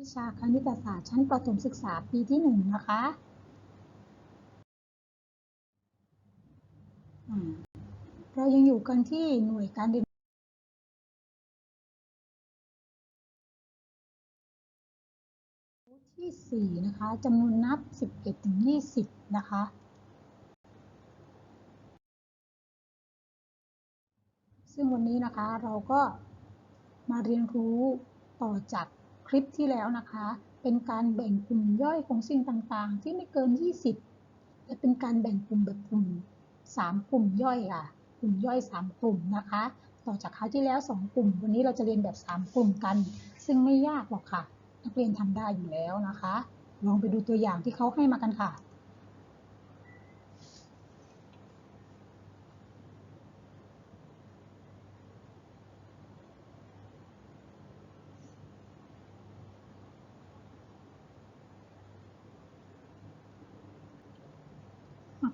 วิชาคณิตศาสตร์ชั้นประถมศึกษาปีที่หนึ่งนะคะ เรายังอยู่กันที่หน่วยการเรียนรู้ที่สี่นะคะจำนวนนับ 11 ถึง 20 นะคะ ซึ่งวันนี้นะคะเราก็มาเรียนรู้ต่อจาก คลิปที่แล้วนะคะ เป็นการแบ่งกลุ่มย่อยของสิ่งต่างๆ ที่ไม่เกิน 20 และเป็นการแบ่งกลุ่มแบบกลุ่ม 3 กลุ่มย่อยอะ กลุ่มย่อย 3 กลุ่มนะคะ ต่อจากคราวที่แล้ว 2 กลุ่ม วันนี้เราจะเรียนแบบ 3 กลุ่มกัน ซึ่งไม่ยากหรอกค่ะ นักเรียนทำได้อยู่แล้วนะคะ ลองไปดูตัวอย่างที่เขาให้มากันค่ะ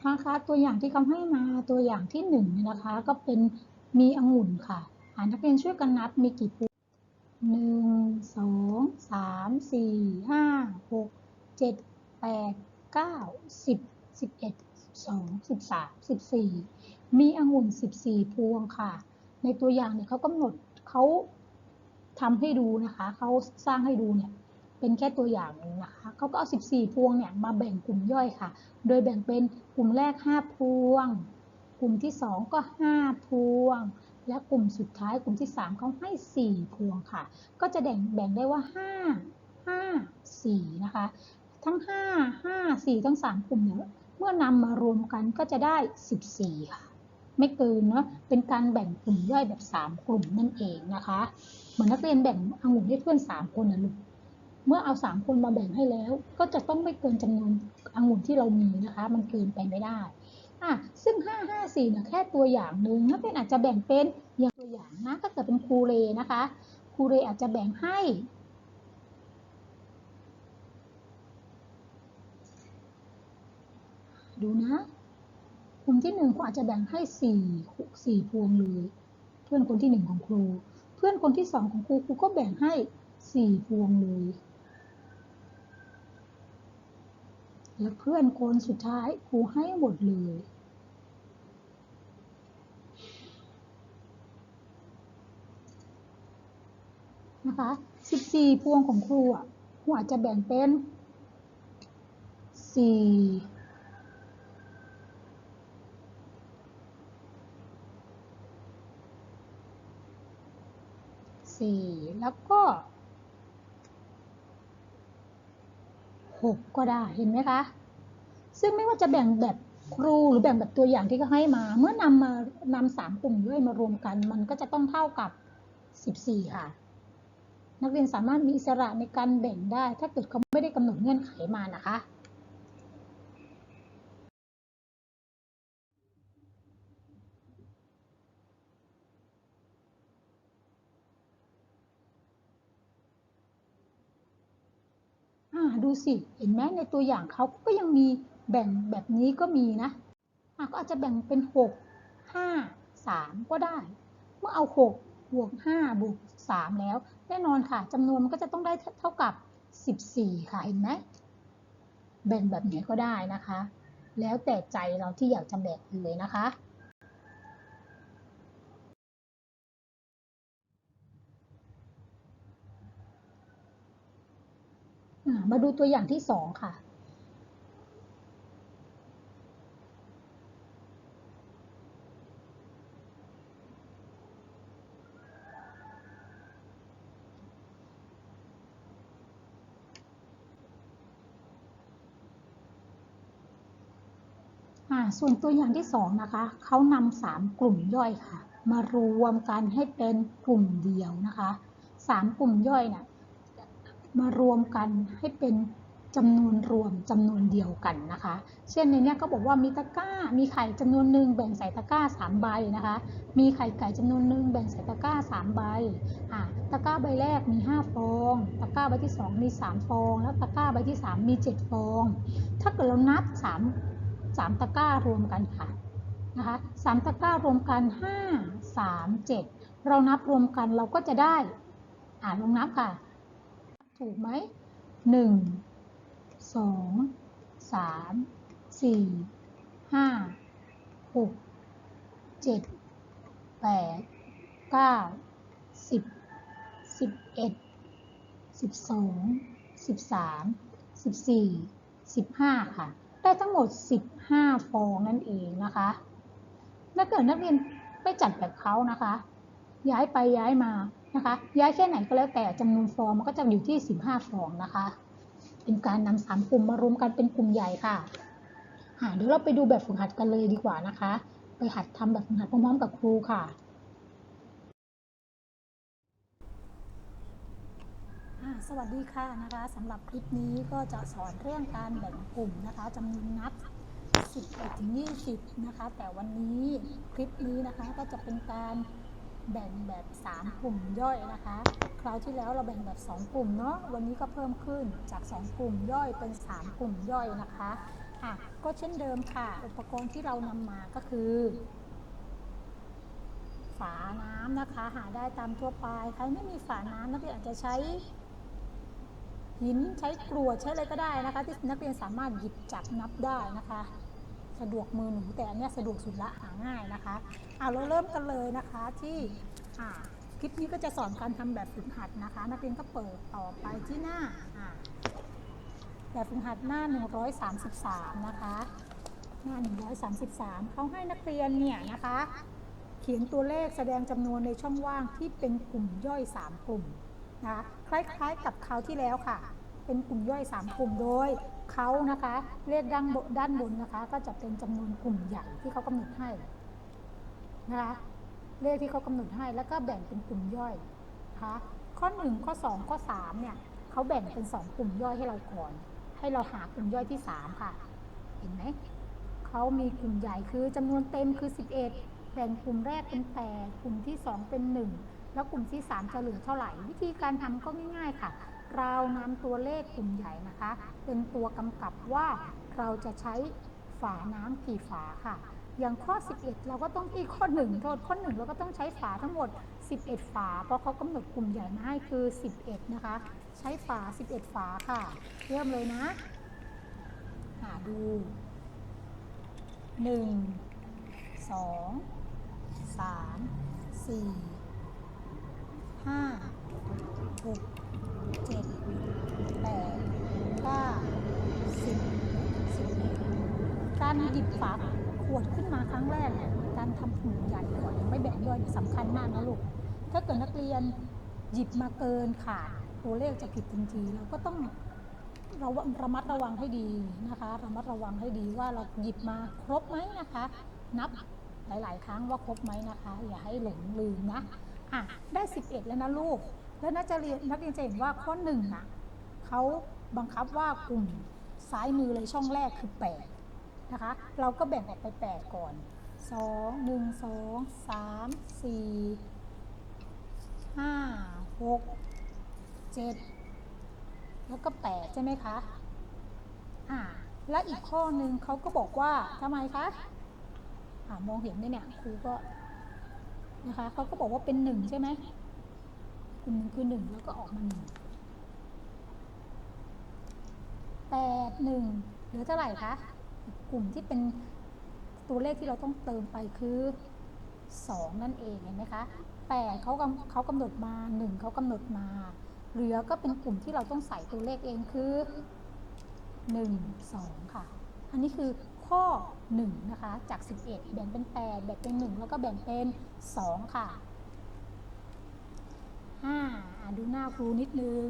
นะคะ ตัวอย่างที่เขาให้มาตัวอย่างที่หนึ่งเนี่ยนะคะ ก็เป็นมีองุ่นค่ะอ่านักเรียนช่วยกันนับมีกี่ปูหนึ่งสองสามสี่ห้าหกเจ็ดแปดเก้าสิบสิบเอ็ดสองสิบสามสิบสี่มีองุ่นสิบสี่พวงค่ะ ในตัวอย่างเนี่ยเขากำหนดเขาทำให้ดูนะคะ เขาสร้างให้ดูเนี่ย เป็นแค่ตัวอย่างหนึงนะคะเขาก็เอา 14 พวงเนี่ยมาแบ่งกลุ่มย่อยค่ะ โดยแบ่งเป็นกลุ่มแรก 5 พวง กลุ่มที่ 2 ก็ 5 พวง และกลุ่มสุดท้ายกลุ่มที่ 3เขาให้ 4 พวงค่ะ ก็จะแบ่งแบ่งได้ว่า 5 5 4 นะคะ ทั้ง 5 5 4 ทั้ง 3 กลุ่มเนี่ยเมื่อนำมารวมกันก็จะได้ 14 ค่ะ ไม่เกินเนาะเป็นการแบ่งกลุ่มย่อยแบบ 3 กลุ่มนั่นเองนะคะ เหมือนนักเรียนแบ่งองุ่นให้เพื่อน 3 คนนะลูก เมื่อเอาสามคนมาแบ่งให้แล้ว ก็จะต้องไม่เกินจำนวนองุ่นที่เรามีนะคะ มันเกินไปไม่ได้อะซึ่ง 5 5 4เนี่ยแค่ตัวอย่างหนึ่งนักเรียนอาจจะแบ่งเป็นอย่างตัวอย่างนะถ้าเกิดเป็นครูเรนะคะครูเรอาจจะแบ่งให้ดูนะกลุ่มที่หนึ่งครูอาจจะแบ่งให้สี่สี่พวงเลย เพื่อนคนที่หนึ่งของครู เพื่อนคนที่สองของครูครูก็แบ่งให้สี่พวงเลย และเพื่อนคนสุดท้ายครูให้หมดเลย นะคะ14พวงของครูอะครูอาจจะแบ่งเป็น4 4แล้วก็ 6 ก็ได้เห็นไหมคะ ซึ่งไม่ว่าจะแบ่งแบบครูหรือแบ่งแบบตัวอย่างที่เขาให้มา เมื่อนำมานำสามกลุ่มด้วยมารวมกัน มันก็จะต้องเท่ากับ 14 ค่ะ นักเรียนสามารถมีอิสระในการแบ่งได้ ถ้าเกิดเขาไม่ได้กำหนดเงื่อนไขมานะคะ ดูสิเห็นไหมในตัวอย่างเขาก็ยังมีแบ่งแบบนี้ก็มีนะอะก็อาจจะแบ่งเป็น 6 5 3 ก็ได้ เมื่อเอา 6 บวก 5 บวก 3 แล้ว แน่นอนค่ะจำนวนมันก็จะต้องได้เท่ากับ 14 ค่ะเห็นไหมแบ่งแบบไหนก็ได้นะคะ แล้วแต่ใจเราที่อยากจะแบ่งเลยนะคะ มาดูตัวอย่างที่สองค่ะอ่าส่วนตัวอย่างที่สองนะคะ เขานำสามกลุ่มย่อยค่ะ มารวมกันให้เป็นกลุ่มเดียวนะคะสามกลุ่มย่อยเนี่ย มารวมกันให้เป็นจำนวนรวมจำนวนเดียวกันนะคะ เช่นในนี้ก็บอกว่ามีตะกร้า มีไข่จำนวนหนึ่งแบ่งใส่ตะกร้าสามใบนะคะ มีไข่ไก่จำนวนหนึ่งแบ่งใส่ตะกร้าสามใบอ่าตะกร้าใบแรกมีห้าฟอง ตะกร้าใบที่สองมีสามฟอง แล้วตะกร้าใบที่สามมีเจ็ดฟอง ถ้าเกิดเรานับสามสามตะกร้ารวมกันค่ะนะคะสามตะกร้ารวมกันห้าสามเจ็ดเรานับรวมกันเราก็จะได้อ่านลองนับค่ะ ถูกไหมหนึ่งสองสามสี่ห้าหกเจ็ดแปดเก้าสิบสิบเอ็ดสิบสองสิบสามสิบสี่สิบห้าค่ะ ได้ทั้งหมดสิบห้าฟองนั่นเองนะคะถ้าเกิดนักเรียนไม่จัดแบบเขานะคะ ย้ายไปย้ายมา นะคะย้ายแค่ไหนก็แล้วแต่จำนวนฟองมันก็จะอยู่ที่ 15 ฟองนะคะ เป็นการนำสามกลุ่มมารวมกันเป็นกลุ่มใหญ่ค่ะเดี๋ยวเราไปดูแบบฝึกหัดกันเลยดีกว่านะคะ ไปหัดทำแบบฝึกหัดพร้อมๆกับครูค่ะสวัสดีค่ะนะคะสำหรับคลิปนี้ก็จะสอนเรื่องการแบ่งกลุ่มนะคะจำนวนนัด11ถึง20 นะคะ แต่วันนี้คลิปนี้นะคะก็จะเป็นการ แบ่งแบบ 3 กลุ่มย่อยนะคะ คราวที่แล้วเราแบ่งแบบ 2 กลุ่มเนาะ วันนี้ก็เพิ่มขึ้นจาก 2 กลุ่มย่อยเป็น 3 กลุ่มย่อยนะคะอะก็เช่นเดิมค่ะ อุปกรณ์ที่เรานำมาก็คือ ฝาน้ำนะคะ หาได้ตามทั่วไป ใครไม่มีฝาน้ำนักเรียนอาจจะใช้หินใช้กรวดใช้อะไรก็ได้นะคะ ที่นักเรียนสามารถหยิบจับนับได้นะคะ สะดวกมือหนูแต่อันเนี้ยสะดวกสุดละหาง่ายนะคะเอาเราเริ่มกันเลยนะคะที่คลิปนี้ก็จะสอนการทำแบบฝึกหัดนะคะ นักเรียนก็เปิดต่อไปที่หน้าอ่าแบบฝึกหัดหน้า 133 นะคะ หน้า 133 เขาให้นักเรียนเนี่ยนะคะ เขียนตัวเลขแสดงจำนวนในช่องว่างที่เป็นกลุ่มย่อย 3 กลุ่มนะคะคล้ายๆกับคราวที่แล้วค่ะ เป็นกลุ่มย่อย 3 กลุ่มโดยเขานะคะเลขด้านบนด้านบนนะคะ ก็จะเป็นจำนวนกลุ่มใหญ่ที่เขากำหนดให้นะคะเลขที่เขากำหนดให้แล้วก็แบ่งเป็นกลุ่มย่อยนะคะข้อ1ข้อ2ข้อ3เนี่ยเขาแบ่งเป็น 2 กลุ่มย่อยให้เราก่อน ให้เราหากลุ่มย่อยที่ 3 ค่ะ เห็นไหมเขามีกลุ่มใหญ่คือจำนวนเต็มคือ 11 แบ่งกลุ่มแรกเป็น8กลุ่มที่ 2 เป็น 1 แล้วกลุ่มที่ 3 จะเหลือเท่าไหร่ วิธีการทำก็ง่ายๆค่ะ เรานำตัวเลขกลุ่มใหญ่นะคะ เป็นตัวกำกับว่าเราจะใช้ฝาน้ำกี่ฝาค่ะ อย่างข้อ 11 เราก็ต้องอีกข้อ1โทษข้อ1เราก็ต้องใช้ฝาทั้งหมด 11 ฝา เพราะเขากำหนดกลุ่มใหญ่มาให้คือ 11 นะคะ ใช้ฝา 11 ฝาค่ะ เริ่มเลยนะหาดู 1 2 3 4 5 6 เจ็ดแปดเก้าสิบสิบเอ็ดการ หยิบฝาขวดขึ้นมาครั้งแรกเนี่ยการทำถุงใหญ่ก่อนยังไม่แบ่งย่อยเนี่ยสำคัญมากนะลูก ถ้าเกิดนักเรียนหยิบมาเกินขาดตัวเลขจะผิดทันทีเราก็ต้องเราระมัดระวังให้ดีนะคะระมัดระวังให้ดีว่าเราหยิบมาครบไหมนะคะ นับหลาย ๆ ครั้งว่าครบไหมนะคะ อย่าให้หลงลืมนะอะได้ 11 แล้วนะลูก แล้วนักเรียนนักเรียนจะเห็นว่าข้อหนึ่งนะเขาบังคับว่ากลุ่มซ้ายมือเลยช่องแรกคือ 8 นะคะ เราก็แบ่งออกไป 8 ก่อน 2 1 2 3 4 5 6 7 แล้วก็ 8 ใช่ไหมคะอ่าและอีกข้อหนึ่งเขาก็บอกว่าทำไมคะอ่ามองเห็นไหมเนี่ยครูก็นะคะเขาก็บอกว่าเป็นหนึ่งใช่ไหมกลุ่มหนึ่งคือหนึ่งแล้วก็ออกมาหนึ่งแปดหนึ่งเหลือเท่าไหร่คะ กลุ่มที่เป็นตัวเลขที่เราต้องเติมไปคือสองนั่นเองเห็นไหมคะแปดเขากำเขากำหนดมาหนึ่งเขากำหนดมาเหลือก็เป็นกลุ่มที่เราต้องใส่ตัวเลขเองคือหนึ่งสองค่ะ อันนี้คือข้อหนึ่งนะคะ จาก 11 แบ่งเป็น 8 แบ่งเป็น 1 แล้วก็แบ่งเป็น 2 ค่ะอ่าดูหน้าครูนิดนึง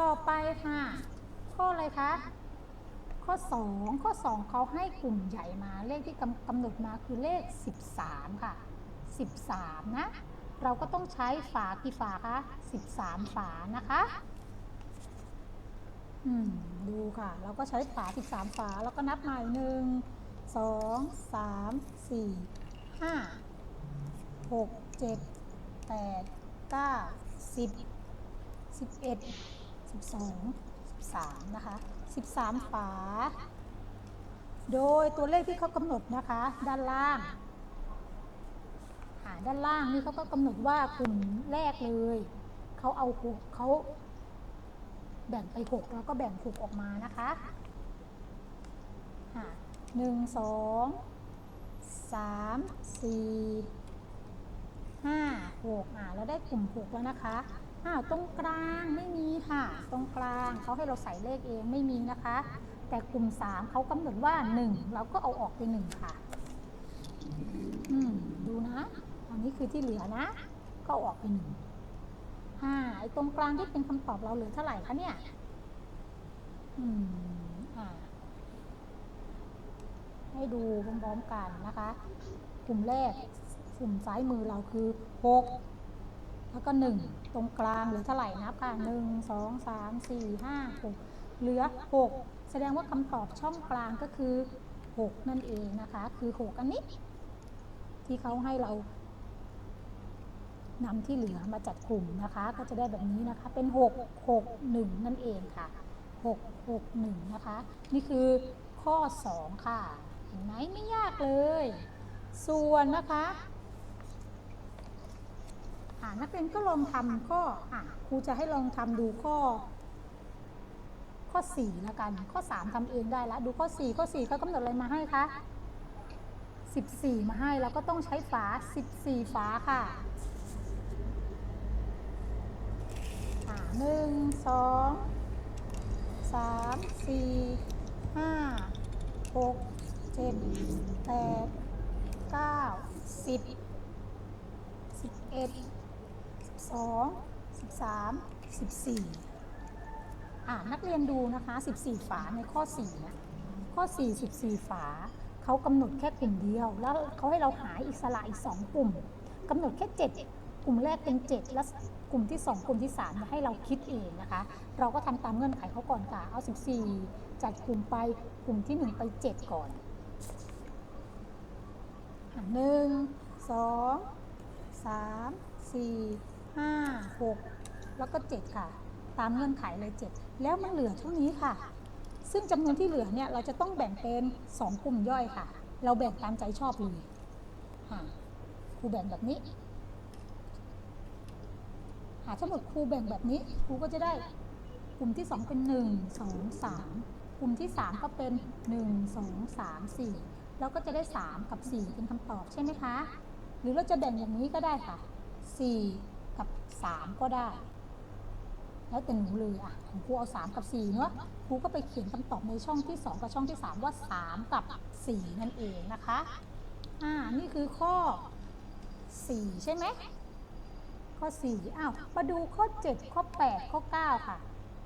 ต่อไปค่ะ ข้ออะไรคะ ข้อ 2 ข้อ 2เขาให้กลุ่มใหญ่มาเลขที่กำกำหนดมาคือเลข 13 ค่ะ 13 นะ เราก็ต้องใช้ฝากี่ฝาคะ 13 ฝานะคะอืมดูค่ะ เราก็ใช้ฝา 13 ฝา แล้วก็นับใหม่หนึ่งสองสามสี่ห้าหกเจ็ดแปดเก้าสิบสิบเอ็ดสิบสองสิบสามนะคะ สิบสามฝา โดยตัวเลขที่เขากำหนดนะคะ ด้านล่างาด้านล่างนี่เขาก็กำหนดว่ากลุ่มแรกเลยเขาเอาหัวเขาแบ่งไปหกแล้วก็แบ่งหกออกมานะคะหนึ่งสองสามสี่ห้าหกอะเราได้กลุ่มหกแล้วนะคะ อ้าวตรงกลางไม่มีค่ะ ตรงกลางเขาให้เราใส่เลขเองไม่มีนะคะ แต่กลุ่มสามเขากำหนดว่าหนึ่งเราก็เอาออกไปหนึ่งค่ะ อืมดูนะอันนี้คือที่เหลือนะ ก็อออกไปหนึ่งห้าไอ้ตรงกลางที่เป็นคำตอบเราเหลือเท่าไหร่คะเนี่ย อืมอ่าให้ดูพร้อมๆกันนะคะ กลุ่มแรกกลุ่มซ้ายมือเราคือหก แล้วก็หนึ่งตรงกลางเหลือเท่าไหร่นับค่ะหนึ่งสองสามสี่ห้าหกเหลือหกแสดงว่าคำตอบช่องกลางก็คือหกนั่นเองนะคะ คือหกอันนี้ ที่เขาให้เรานำที่เหลือมาจัดกลุ่มนะคะ ก็จะได้แบบนี้นะคะ เป็น 6 6 1 นั่นเองค่ะ 6 6 1 นะคะ นี่คือข้อ 2 ค่ะ เห็นไหมไม่ยากเลย ส่วนนะคะ นักเรียนก็ลองทำข้ออะครูจะให้ลองทำดูข้อ ข้อ4แล้วกัน ข้อ 3ทำเองได้ล้วดูข้อ 4 ข้อ4เขากำหนดอะไรมาให้คะ14 มาให้แล้วก็ต้องใช้ฝา 14 ฝาค่ะหนึ่งสองสามสี่ห้าหกเจ็ดแปดเก้าสิบสิบเอ็ด สิบสองสิบสามสิบสี่อ่านักเรียนดูนะคะ 14 ฝาในข้อ4นะข้อ 4 14 ฝาเขากำหนดแค่กลุ่มเดียว แล้วเขาให้เราหาอิสระอีก 2 กลุ่มกำหนดแค่ 7 กลุ่มแรกเป็น 7 แล้วกลุ่มที่ 2 กลุ่มที่3เนี่ยให้เราคิดเองนะคะ เราก็ทำตามเงื่อนไขเขาก่อนค่ะ เอา 14 จัดกลุ่มไปกลุ่มที่ 1 ไป 7 ก่อนหนึ่งสองสามสี่ ห้าหกแล้วก็ 7 ค่ะ ตามเงื่อนไขเลย 7 แล้วมันเหลือเท่านี้ค่ะ ซึ่งจำนวนที่เหลือเนี่ยเราจะต้องแบ่งเป็น 2 กลุ่มย่อยค่ะ เราแบ่งตามใจชอบเลยค่ะครูแบ่งแบบนี้หาทั้งหมดครูแบ่งแบบนี้ครูก็จะได้กลุ่มที่ 2 เป็น 1 2 3 กลุ่มที่ 3 ก็เป็น 1 2 3 4เราก็จะได้ 3 กับ 4 เป็นคำตอบใช่ไหมคะ หรือเราจะแบ่งอย่างนี้ก็ได้ค่ะ 4 กับ3ก็ได้ แล้วแต่หนูเลยอะของครูเอา3กับ4เนอะครูก็ไปเขียนคำตอบในช่องที่2กับช่องที่3ว่า3กับ4นั่นเองนะคะอ่านี่คือข้อ4ใช่ไหมข้อ4อ้าว มาดูข้อ 7 ข้อ 8 ข้อ 9 ค่ะ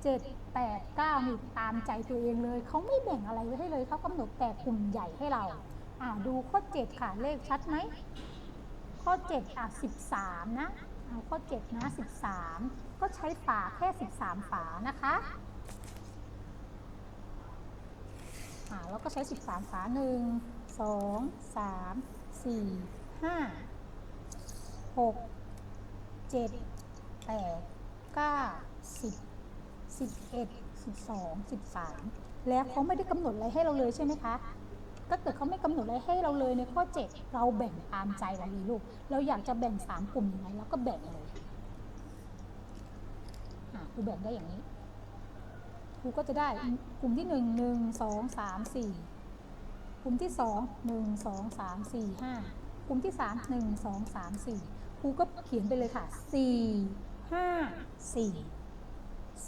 7 8 9นี่ตามใจตัวเองเลย เขาไม่แบ่งอะไรไว้ให้เลยเขากำหนดแต่กลุ่มใหญ่ให้เราอ่าดูข้อ 7 ค่ะ เลขชัดไหม ข้อ 7 อะ 13 นะ เอาข้อ7นะ13 ก็ใช้ฝาแค่ 13 ฝานะคะแล้วก็ใช้ 13 ฝา 1 2 3 4 5 6 7 8 9 10 11 12 13แล้วเขาไม่ได้กำหนดอะไรให้เราเลยใช่ไหมคะ ถ้าเกิดเขาไม่กำหนดอะไรให้เราเลยในข้อ 7 เราแบ่งตามใจเราเลยลูก เราอยากจะแบ่ง 3 กลุ่มยังไงเราก็แบ่งเลยอะครูแบ่งได้อย่างนี้ครูก็จะได้กลุ่มที่ 1 1 2 3 4 กลุ่มที่ 2 1 2 3 4 5 กลุ่มที่ 3 1 2 3 4ครูก็เขียนไปเลยค่ะ 4 5 4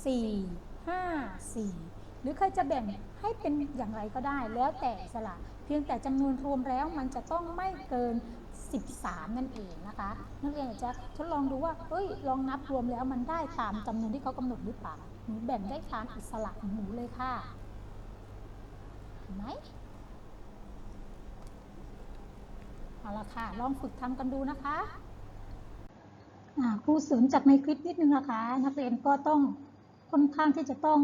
4 5 4 หรือใครจะแบ่งให้เป็นอย่างไรก็ได้ แล้วแต่สละเพียงแต่จำนวนรวมแล้วมันจะต้องไม่เกิน 13 นั่นเองนะคะนักเรียนอาจจะทดลองดูว่าเอ้ยลองนับรวมแล้วมันได้ตามจำนวนที่เขากำหนดหรือเปล่าหนูแบ่งได้ตามอิสระของหนูเลยค่ะเห็นไหมเอาละค่ะ ลองฝึกทำกันดูนะคะครูเสริมจากในคลิปนิดนึงนะคะ นักเรียนก็ต้องค่อนข้างที่จะต้อง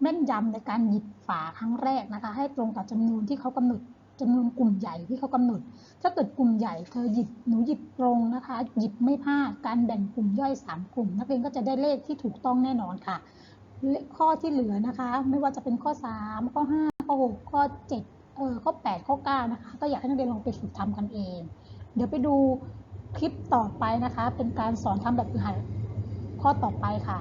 แม่นยำในการหยิบฝาครั้งแรกนะคะ ให้ตรงกับจำนวนที่เขากำหนดจำนวนกลุ่มใหญ่ที่เขากำหนด ถ้าเกิดกลุ่มใหญ่เธอหยิบหนูหยิบตรงนะคะ หยิบไม่พลาดการแบ่งกลุ่มย่อย 3 กลุ่ม นักเรียนก็จะได้เลขที่ถูกต้องแน่นอนค่ะ ข้อที่เหลือนะคะ ไม่ว่าจะเป็นข้อ 3 ข้อ 5 ข้อ 6 ข้อ7เออข้อ 8 ข้อ 9 นะคะ ก็อยากให้นักเรียนลองไปฝึกทำกันเอง เดี๋ยวไปดูคลิปต่อไปนะคะ เป็นการสอนทำแบบฝึกหัดข้อต่อไปค่ะ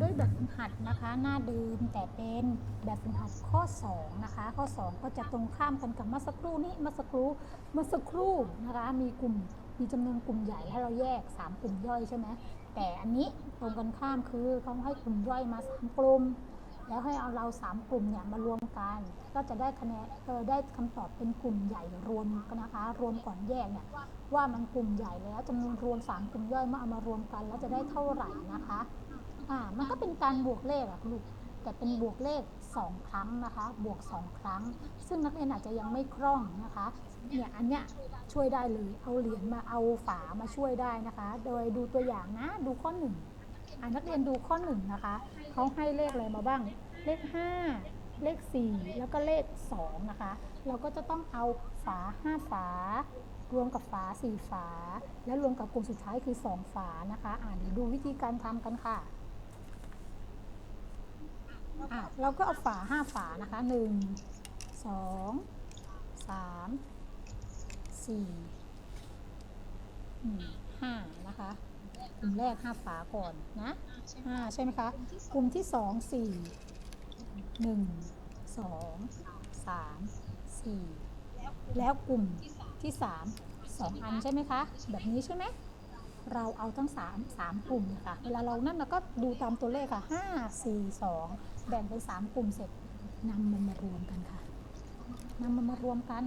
ด้วยแบบฝึกหัดนะคะ หน้าเดิมแต่เป็นแบบฝึกหัดข้อ 2 นะคะ ข้อ 2 ก็จะตรงข้ามกันกับเมื่อสักครู่นี้เมื่อสักครู่เมื่อสักครู่นะคะ มีกลุ่มมีจำนวนกลุ่มใหญ่ให้เราแยก 3 กลุ่มย่อยใช่ไหมแต่อันนี้ตรงกันข้ามคือเขาให้กลุ่มย่อยมา 3 กลุ่มแล้วให้เอาเรา 3 กลุ่มเนี่ยมารวมกัน ก็จะได้คะแนนเออได้คำตอบเป็นกลุ่มใหญ่รวมนะคะ รวมก่อนแยกเนี่ยว่ามันกลุ่มใหญ่แล้วจำนวนรวม 3 กลุ่มย่อยเมื่อเอามารวมกัน แล้วจะได้เท่าไหร่นะคะ อ่ามันก็เป็นการบวกเลขอะลูกแต่เป็นบวกเลข 2 ครั้งนะคะ บวก 2 ครั้ง ซึ่งนักเรียนอาจจะยังไม่คล่องนะคะเนี่ยอันเนี้ยช่วยได้เลยเอาเหรียญมาเอาฝามาช่วยได้นะคะ โดยดูตัวอย่างนะดูข้อหนึ่งอ่านักเรียนดูข้อหนึ่งนะคะเขาให้เลขอะไรมาบ้าง เลข 5 เลข 4 แล้วก็เลข 2 นะคะ เราก็จะต้องเอาฝา 5 ฝารวมกับฝา 4 ฝา และรวมกับกลุ่มสุดท้ายคือ 2 ฝานะคะ อ่าเดี๋ยวดูวิธีการทำกันค่ะ อะเราก็เอาฝาห้าฝานะคะหนึ่งสองสามสี่ห้านะคะกลุ่มแรกห้าฝาก่อนนะห้าใช่ไหมคะกลุ่มที่สองสี่หนึ่งสองสามสี่แล้วกลุ่มที่สามสองอันใช่ไหมคะ แบบนี้ใช่ไหมเราเอาทั้ง3 3กลุ่มนยค่ะเวลาเรานั่นเราก็ดูตามตัวเลขค่ะ5 4 2 แบ่งเป็น3กลุ่มเสร็จนำมันมารวมกันค่ะนำมันมารวมกัน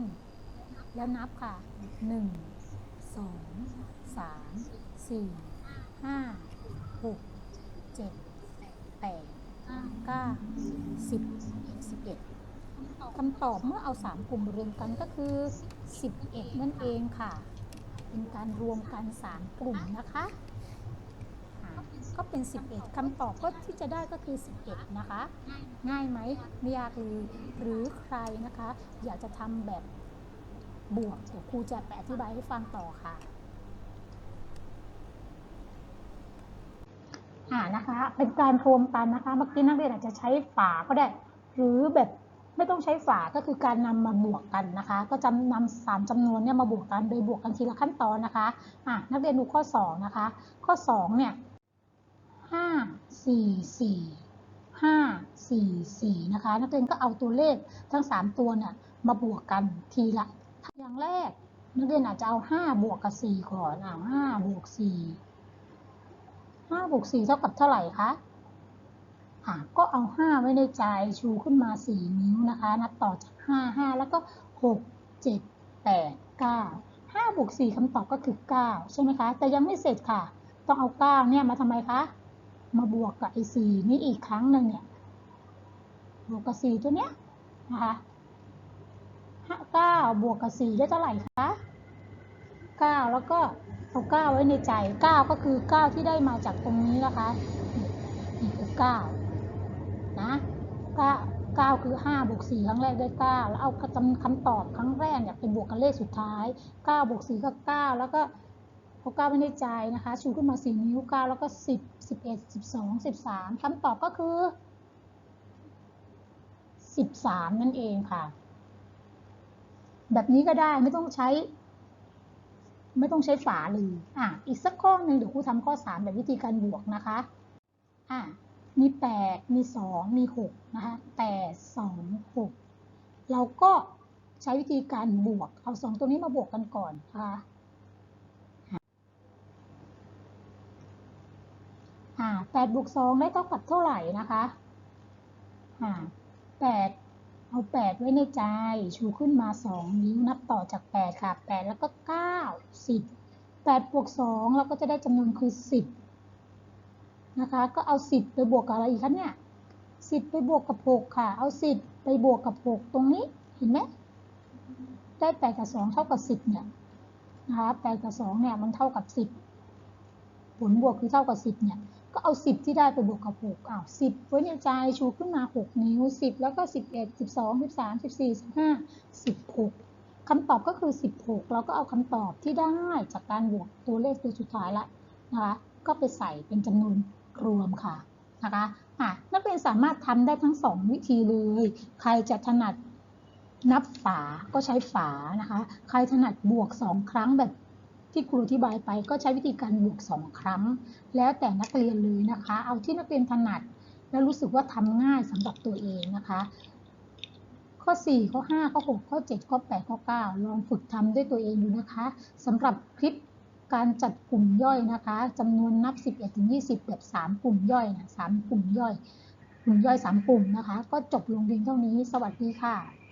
แล้วนับค่ะ1 2 3 4 5 6 7 8 9 10 11คำตอบเมื่อเอา3กลุ่มรวมกันก็คือ11นั่นเองค่ะ เป็นการรวมกัน3กลุ่มนะคะ ก็เป็น 11คำตอบก็ที่จะได้ก็คือ 11 นะคะ ง่ายไหมไม่ยากเลยหรือใครนะคะ อยากจะทำแบบบวกเดี๋ยวครูจะไปอธิบายให้ฟังต่อค่ะอ่านะคะ เป็นการรวมกันนะคะเมื่อกี้นักเรียนอาจจะใช้ฝาก็ได้ หรือแบบไม่ต้องใช้ฝาก็คือการนำมาบวกกันนะคะ ก็จะนำสามจำนวนเนี่ยมาบวกกันโดยบวกกันทีละขั้นตอนนะคะอะนักเรียนดูข้อ 2 นะคะ ข้อ2เนี่ย ห้าสี่สี่ห้าสี่สี่นะคะ นักเรียนก็เอาตัวเลขทั้ง3ตัวเนี่ยมาบวกกันทีละอย่างแรกนักเรียนอาจจะเอา5บวกกับ4ก่อนอ่าห้าบวก4 5บวก4เท่ากับเท่าไหร่คะอะก็เอา5ไว้ในใจชูขึ้นมา4นิ้วนะคะ นับต่อจาก5 5แล้วก็6 7 8 9 5บวก4คำตอบก็คือ9ใช่ไหมคะ แต่ยังไม่เสร็จค่ะ ต้องเอา9เนี่ยมาทำไมคะ มาบวกกับไอ้4นี่อีกครั้งหนึ่งเนี่ยบวกกับ4ตัวเนี้ยนะคะ9บวกกับ4ได้เท่าไหร่คะ9แล้วก็เอา9ไว้ในใจ9ก็คือ9ที่ได้มาจากตรงนี้นะคะนี่คือ9นะ9 9คือ5บวก4ครั้งแรกได้9แล้วเอาคำตอบครั้งแรกเนี่ยเป็นบวกกันเลขสุดท้าย9บวก4ก็9แล้วก็ เอา9ไว้ในใจนะคะ ชูขึ้นมา4นิ้ว9แล้วก็10 11 12 13คำตอบก็คือ13นั่นเองค่ะ แบบนี้ก็ได้ไม่ต้องใช้ ไม่ต้องใช้ฝาเลยอะอีกสักข้อหนึ่งเดี๋ยวครูทำข้อ3แบบวิธีการบวกนะคะอะมี8มี2มี6นะคะ8 2 6เราก็ใช้วิธีการบวก เอา2ตัวนี้มาบวกกันก่อนนะคะ อ่า8บวก2ได้เท่ากับเท่าไหร่นะคะอ่า8เอา8ไว้ในใจ ชูขึ้นมา2นิ้วนับต่อจาก8ค่ะ8แล้วก็9 10 8บวก2เราก็จะได้จำนวนคือ10นะคะ ก็เอา10ไปบวกกับอะไรอีกคะเนี่ย10ไปบวกกับ6ค่ะ เอา10ไปบวกกับ6ตรงนี้เห็นไหมได้8กับ2เท่ากับ10เนี่ยนะคะ8กับ2เนี่ยมันเท่ากับ10ผลบวกคือเท่ากับ10เนี่ย ก็เอา 10 ที่ได้ไปบวกกับ6อ้าว10ไว้ในใจชูขึ้นมา 6 นิ้ว 10 แล้วก็ 11 12 13 14 15 16คำตอบก็คือ 16 เราก็เอาคำตอบที่ได้จากการบวกตัวเลขตัวสุดท้ายละนะคะก็ไปใส่เป็นจำนวนรวมค่ะนะคะอะนักเรียนสามารถทำได้ทั้ง 2 วิธีเลย ใครจะถนัดนับฝาก็ใช้ฝานะคะ ใครถนัดบวก 2 ครั้งแบบ ที่ครูอธิบายไปก็ใช้วิธีการบวก 2 ครั้ง แล้วแต่นักเรียนเลยนะคะ เอาที่นักเรียนถนัด และรู้สึกว่าทำง่ายสำหรับตัวเองนะคะ ข้อ 4 ข้อ 5 ข้อ 6 ข้อ 7 ข้อ 8 ข้อ 9 ลองฝึกทำด้วยตัวเองดูนะคะสำหรับคลิปการจัดกลุ่มย่อยนะคะจำนวนนับ 11ถึง20 แบบ 3 กลุ่มย่อยนะ3กลุ่มย่อย กลุ่มย่อย 3 กลุ่มนะคะ ก็จบลงเพียงเท่านี้ สวัสดีค่ะ